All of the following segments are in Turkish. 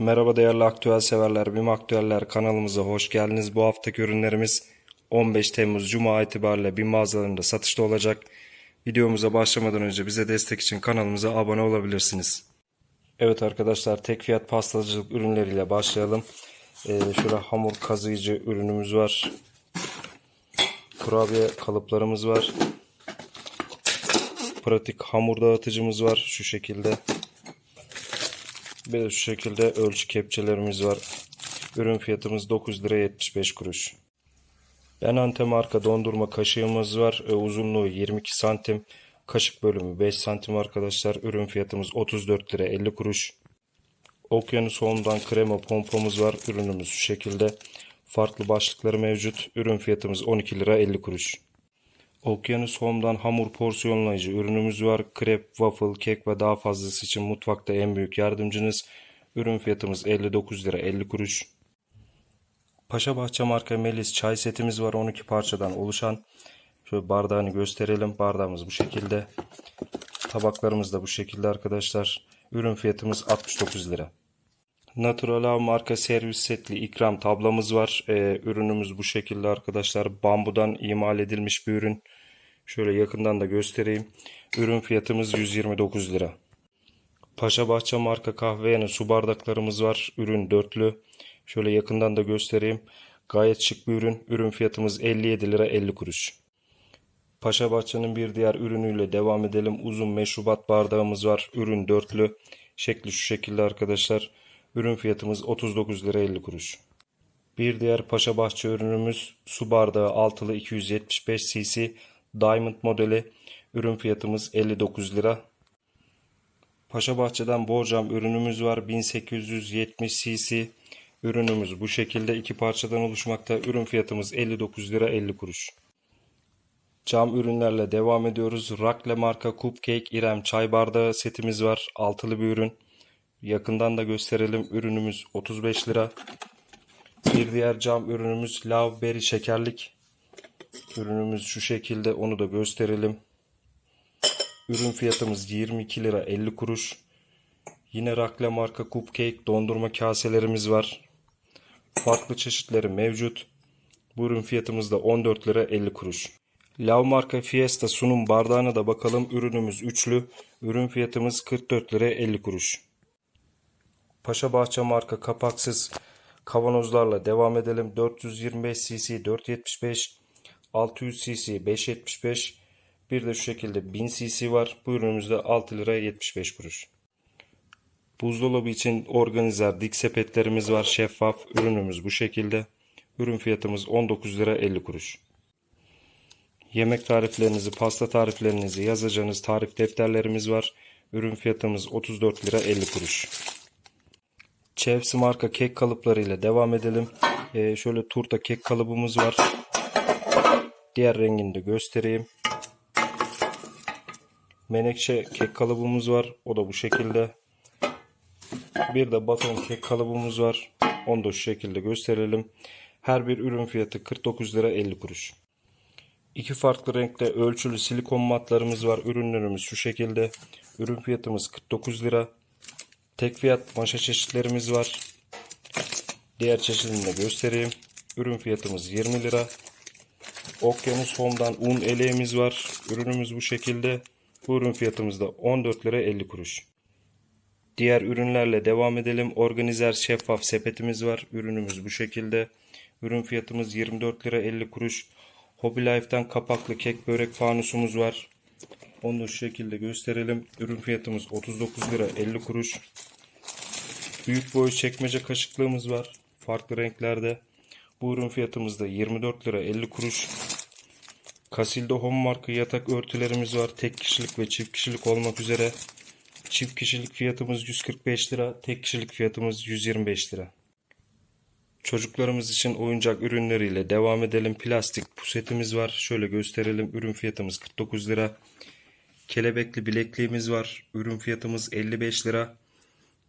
Merhaba değerli aktüel severler, BİM Aktüeller kanalımıza hoş geldiniz. Bu haftaki ürünlerimiz 15 Temmuz Cuma itibariyle BİM mağazalarında satışta olacak. Videomuza başlamadan önce bize destek için kanalımıza abone olabilirsiniz. Evet arkadaşlar tek fiyat pastacılık ürünleriyle başlayalım. Ee, şurada hamur kazıyıcı ürünümüz var. Kurabiye kalıplarımız var. Pratik hamur dağıtıcımız var şu şekilde. Bir de şu şekilde ölçü kepçelerimiz var. Ürün fiyatımız 9 lira 75 kuruş. Benante marka dondurma kaşığımız var. E, uzunluğu 22 santim. Kaşık bölümü 5 santim arkadaşlar. Ürün fiyatımız 34 lira 50 kuruş. Okyanus Home'dan krema pompamız var. Ürünümüz şu şekilde. Farklı başlıkları mevcut. Ürün fiyatımız 12 lira 50 kuruş. Okyanus Home'dan hamur porsiyonlayıcı ürünümüz var. Krep, waffle, kek ve daha fazlası için mutfakta en büyük yardımcınız. Ürün fiyatımız 59 lira 50 kuruş. Paşa Bahçe marka Melis çay setimiz var 12 parçadan oluşan. Şöyle bardağını gösterelim. Bardağımız bu şekilde. Tabaklarımız da bu şekilde arkadaşlar. Ürün fiyatımız 69 lira. Natural Av marka servis setli ikram tablamız var. Ee, ürünümüz bu şekilde arkadaşlar. Bambudan imal edilmiş bir ürün. Şöyle yakından da göstereyim. Ürün fiyatımız 129 lira. Paşa Bahçe marka kahve yanı su bardaklarımız var. Ürün dörtlü. Şöyle yakından da göstereyim. Gayet şık bir ürün. Ürün fiyatımız 57 lira 50 kuruş. Paşa Bahçe'nin bir diğer ürünüyle devam edelim. Uzun meşrubat bardağımız var. Ürün dörtlü. Şekli şu şekilde arkadaşlar. Ürün fiyatımız 39 lira 50 kuruş. Bir diğer Paşa Bahçe ürünümüz su bardağı altılı 275 cc Diamond modeli. Ürün fiyatımız 59 lira. Paşa Bahçe'den borcam ürünümüz var 1870 cc. Ürünümüz bu şekilde iki parçadan oluşmakta. Ürün fiyatımız 59 lira 50 kuruş. Cam ürünlerle devam ediyoruz. Rakle marka Cupcake İrem çay bardağı setimiz var. Altılı bir ürün. Yakından da gösterelim. Ürünümüz 35 lira. Bir diğer cam ürünümüz Love Berry şekerlik. Ürünümüz şu şekilde onu da gösterelim. Ürün fiyatımız 22 lira 50 kuruş. Yine Rakle marka Cupcake dondurma kaselerimiz var. Farklı çeşitleri mevcut. Bu ürün fiyatımız da 14 lira 50 kuruş. Lav marka Fiesta sunum bardağına da bakalım. Ürünümüz üçlü. Ürün fiyatımız 44 lira 50 kuruş. Paşa Bahçe marka kapaksız kavanozlarla devam edelim. 425 cc 475, 600 cc 575, bir de şu şekilde 1000 cc var. Bu ürünümüzde 6 lira 75 kuruş. Buzdolabı için organizer dik sepetlerimiz var. Şeffaf ürünümüz bu şekilde. Ürün fiyatımız 19 lira 50 kuruş. Yemek tariflerinizi, pasta tariflerinizi yazacağınız tarif defterlerimiz var. Ürün fiyatımız 34 lira 50 kuruş. Chefs marka kek kalıplarıyla devam edelim. Ee, şöyle turta kek kalıbımız var. Diğer rengini de göstereyim. Menekşe kek kalıbımız var. O da bu şekilde. Bir de baton kek kalıbımız var. Onu da şu şekilde gösterelim. Her bir ürün fiyatı 49 lira 50 kuruş. İki farklı renkte ölçülü silikon matlarımız var. Ürünlerimiz şu şekilde. Ürün fiyatımız 49 lira. Tek fiyat maşa çeşitlerimiz var. Diğer çeşidini de göstereyim. Ürün fiyatımız 20 lira. Okyanus Home'dan un eleğimiz var. Ürünümüz bu şekilde. Bu ürün fiyatımız da 14 lira 50 kuruş. Diğer ürünlerle devam edelim. Organizer şeffaf sepetimiz var. Ürünümüz bu şekilde. Ürün fiyatımız 24 lira 50 kuruş. Hobby Life'dan kapaklı kek börek fanusumuz var. Onu şu şekilde gösterelim. Ürün fiyatımız 39 lira 50 kuruş. Büyük boy çekmece kaşıklığımız var. Farklı renklerde. Bu ürün fiyatımız da 24 lira 50 kuruş. Casilda Home marka yatak örtülerimiz var. Tek kişilik ve çift kişilik olmak üzere. Çift kişilik fiyatımız 145 lira. Tek kişilik fiyatımız 125 lira. Çocuklarımız için oyuncak ürünleriyle devam edelim. Plastik pusetimiz var. Şöyle gösterelim. Ürün fiyatımız 49 lira. Kelebekli bilekliğimiz var. Ürün fiyatımız 55 lira.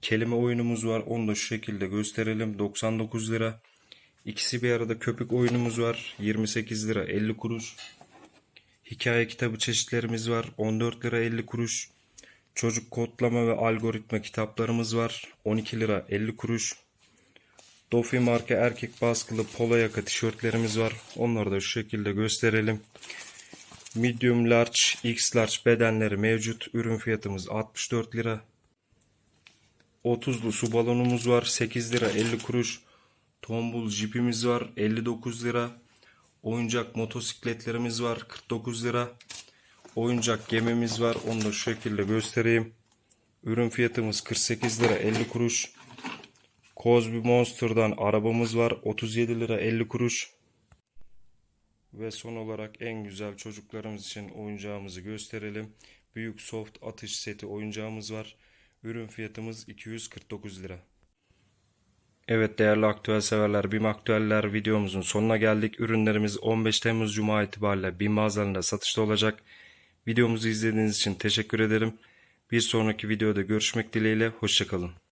Kelime oyunumuz var. Onu da şu şekilde gösterelim. 99 lira. İkisi bir arada köpük oyunumuz var. 28 lira 50 kuruş. Hikaye kitabı çeşitlerimiz var. 14 lira 50 kuruş. Çocuk kodlama ve algoritma kitaplarımız var. 12 lira 50 kuruş. Dofi marka erkek baskılı polo yaka tişörtlerimiz var. Onları da şu şekilde gösterelim. Medium large, X large bedenleri mevcut. Ürün fiyatımız 64 lira. 30'lu su balonumuz var. 8 lira 50 kuruş. Tombul jipimiz var. 59 lira. Oyuncak motosikletlerimiz var. 49 lira. Oyuncak gemimiz var. Onu da şu şekilde göstereyim. Ürün fiyatımız 48 lira 50 kuruş. Cosby Monster'dan arabamız var. 37 lira 50 kuruş. Ve son olarak en güzel çocuklarımız için oyuncağımızı gösterelim. Büyük soft atış seti oyuncağımız var. Ürün fiyatımız 249 lira. Evet değerli aktüel severler, BİM aktüeller videomuzun sonuna geldik. Ürünlerimiz 15 Temmuz Cuma itibariyle BİM mağazalarında satışta olacak. Videomuzu izlediğiniz için teşekkür ederim. Bir sonraki videoda görüşmek dileğiyle, hoşçakalın.